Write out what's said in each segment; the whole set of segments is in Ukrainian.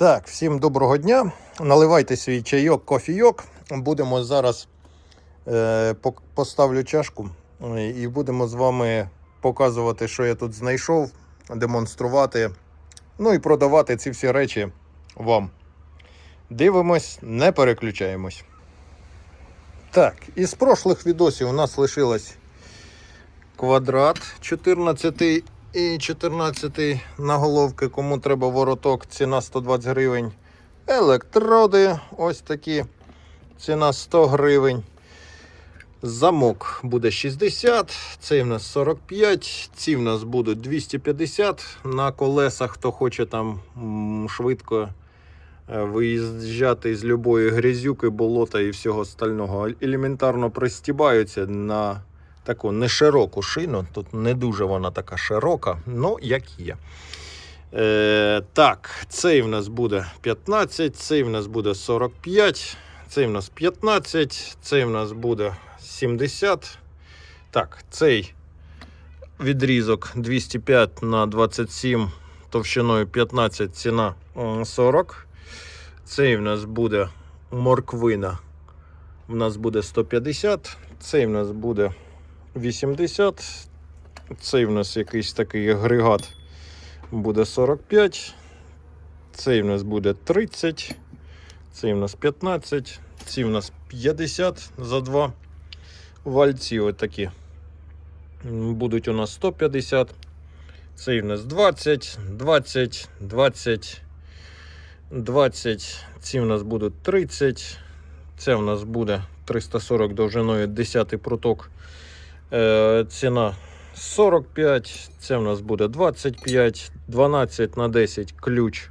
Так, всім доброго дня. Наливайте свій чайок, кофійок. Будемо зараз е, поставлю чашку е, і будемо з вами показувати, що я тут знайшов, демонструвати, ну і продавати ці всі речі вам. Дивимось, не переключаємось. Так, із прошлих відосів у нас лишилось квадрат 14 і 14 на головки. Кому треба вороток, ціна 120 гривень. Електроди ось такі. Ціна 100 гривень. Замок буде 60, цей в нас 45, ці в нас будуть 250 на колесах, хто хоче там швидко е, виїжджати з любої грязюки, болота і всього остального. Елементарно пристібаються на таку нешироку шину. Тут не дуже вона така широка, ну як є. Е, так, цей в нас буде 15, цей в нас буде 45, цей в нас 15, цей в нас буде 70. Так, цей відрізок 205 на 27 товщиною 15, ціна 40. Цей в нас буде морквина. У нас буде 150, цей в нас буде 80. Цей в нас якийсь такий агрегат буде 45. Цей в нас буде 30. Цей в нас 15. Ці в нас 50 за два вальці. Отакі. Будуть у нас 150. Цей в нас 20, 20, 20, 20. Ці в нас будуть 30. Це в нас буде 340 довжиною 10 проток. Е, ціна 45, це в нас буде 25, 12 на 10 ключ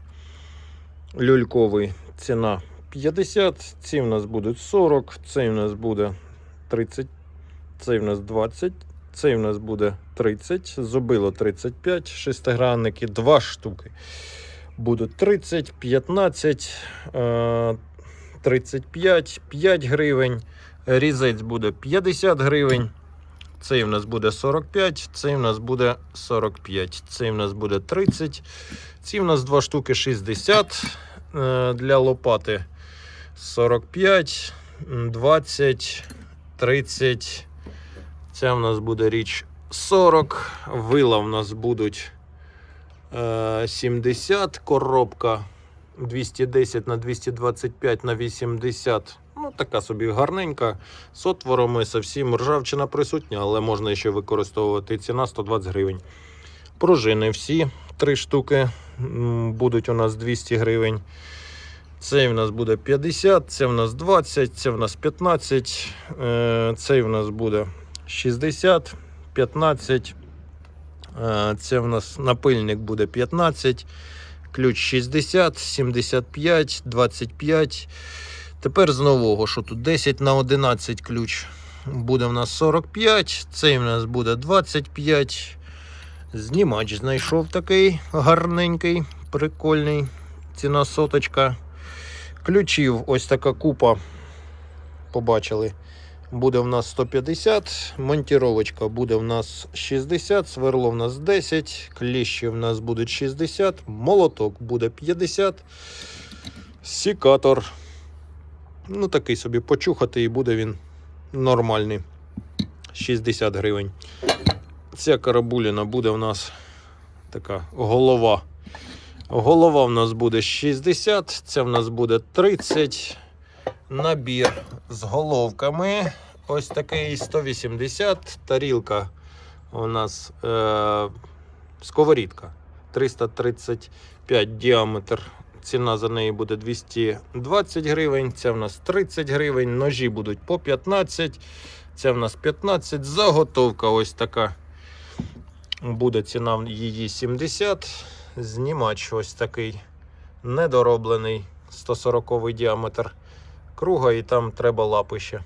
люльковий. Ціна 50, ці в нас будуть 40, цей в нас буде 30, цей в нас 20, цей в нас буде 30, зубило 35, шестигранники 2 штуки. Будуть 30, 15, е, 35, 5 гривень. Різець буде 50 гривень. Цей в нас буде 45, цей в нас буде 45, цей в нас буде 30. Ці в нас два штуки 60 е, для лопати 45, 20, 30. Ця в нас буде річ 40. Вила в нас будуть е, 70, коробка 210 на 225 на 80. Ну, така собі гарненька. З отворами зовсім ржавчина присутня, але можна ще використовувати. Ціна 120 гривень. Пружини всі три штуки будуть у нас 200 гривень. Цей в нас буде 50, це в нас 20, це в нас 15, е, цей в нас буде 60, 15. е, Це в нас напильник буде 15, ключ 60, 75, 25. Тепер з нового, що тут 10 на 11 ключ буде в нас 45, цей в нас буде 25. Знімач знайшов такий гарненький, прикольний. Ціна соточка. Ключів ось така купа. Побачили. Буде в нас 150, монтіровочка буде в нас 60, сверло в нас 10, кліщі в нас будуть 60, молоток буде 50, сікатор Ну, такий собі почухати і буде він нормальний. 60 гривень. Ця карабуліна буде в нас така голова. Голова в нас буде 60, ця в нас буде 30. Набір з головками. Ось такий 180. Тарілка у нас е- сковорідка 335 діаметр Ціна за неї буде 220 гривень. Це в нас 30 гривень. Ножі будуть по 15. Це в нас 15. Заготовка ось така. Буде ціна її 70. Знімач ось такий недороблений. 140 діаметр круга, і там треба лапи ще.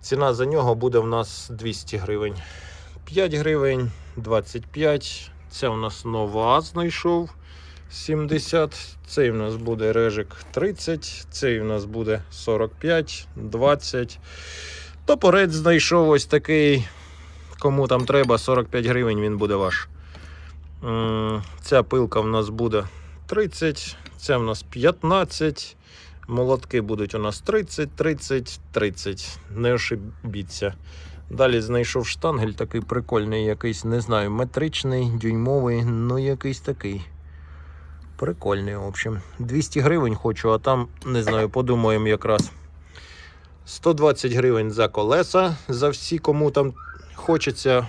Ціна за нього буде в нас 200 гривень. 5 гривень, 25. Це в нас нова знайшов. 70, цей в нас буде режик 30, цей в нас буде 45, 20. Топорець знайшов ось такий. Кому там треба, 45 гривень він буде ваш. Ця пилка в нас буде 30, Це в нас 15. Молотки будуть у нас 30, 30, 30. Не ошибіться. Далі знайшов штангель такий прикольний, якийсь, не знаю, метричний, дюймовий, ну якийсь такий. Прикольний, в общем. 200 гривень хочу, а там, не знаю, подумаємо якраз. 120 гривень за колеса, за всі, кому там хочеться.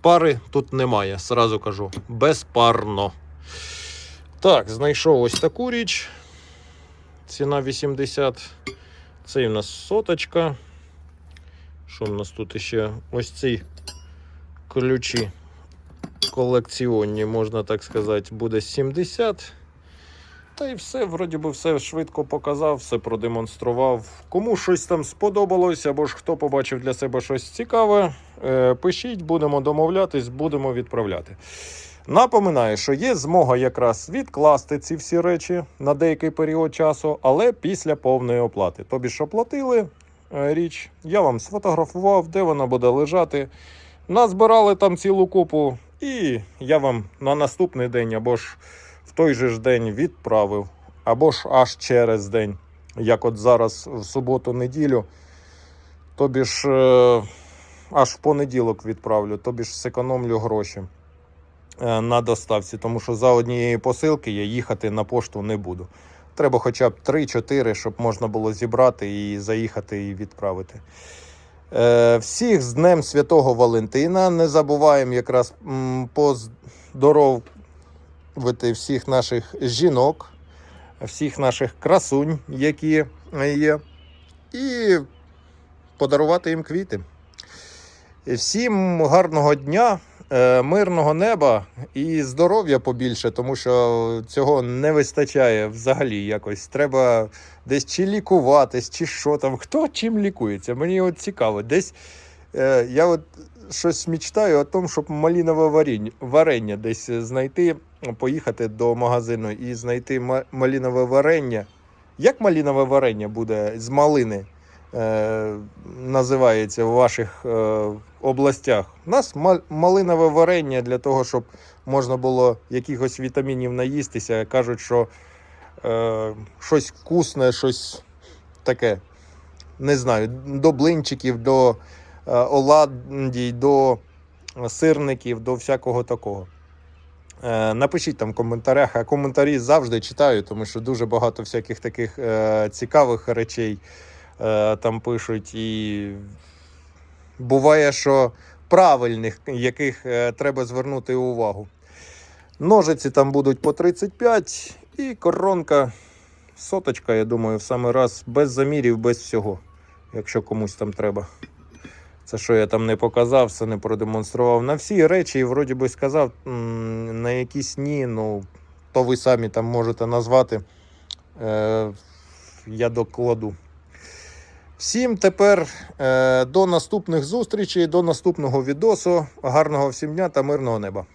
Пари тут немає, сразу кажу. Безпарно. Так, знайшов ось таку річ. Ціна 80. Це у нас соточка. Що в нас тут ще? Ось ці ключі колекціонні, можна так сказати, буде 70. Та й все, вроді би, все швидко показав, все продемонстрував. Кому щось там сподобалось, або ж хто побачив для себе щось цікаве, е, пишіть, будемо домовлятись, будемо відправляти. Напоминаю, що є змога якраз відкласти ці всі речі на деякий період часу, але після повної оплати. Тобі ж оплатили е, річ, я вам сфотографував, де вона буде лежати. Назбирали там цілу купу, і я вам на наступний день або ж той же ж день відправив, або ж аж через день, як от зараз в суботу-неділю. Тобі ж е, аж в понеділок відправлю, тобі ж зекономлю гроші е, на доставці, тому що за однієї посилки я їхати на пошту не буду. Треба хоча б 3-4, щоб можна було зібрати і заїхати і відправити. Е, всіх з Днем Святого Валентина. Не забуваємо якраз м, поздоровити всіх наших жінок, всіх наших красунь, які є, і подарувати їм квіти. Всім гарного дня, е, мирного неба і здоров'я побільше, тому що цього не вистачає взагалі якось. Треба десь чи лікуватись, чи що там. Хто чим лікується? Мені от цікаво. Десь е, я от щось мечтаю о тому, щоб малінове варення десь знайти, поїхати до магазину і знайти ма- малінове варення. Як малінове варення буде з малини? Е, називається в ваших е, областях. У нас ма- малинове варення для того, щоб можна було якихось вітамінів наїстися. Кажуть, що е, щось вкусне, щось таке. Не знаю, до блинчиків, до е, оладій, до сирників, до всякого такого. Е, Напишіть там в коментарях, а коментарі завжди читаю, тому що дуже багато всяких таких е, цікавих речей е, там пишуть. І буває, що правильних, яких е, треба звернути увагу. Ножиці там будуть по 35 і коронка соточка, я думаю, в самий раз без замірів, без всього, якщо комусь там треба. Це що я там не показав, все не продемонстрував. На всі речі, і вроді би сказав, на якісь ні, ну, то ви самі там можете назвати. Е, я докладу. Всім тепер е, до наступних зустрічей, до наступного відосу. Гарного всім дня та мирного неба.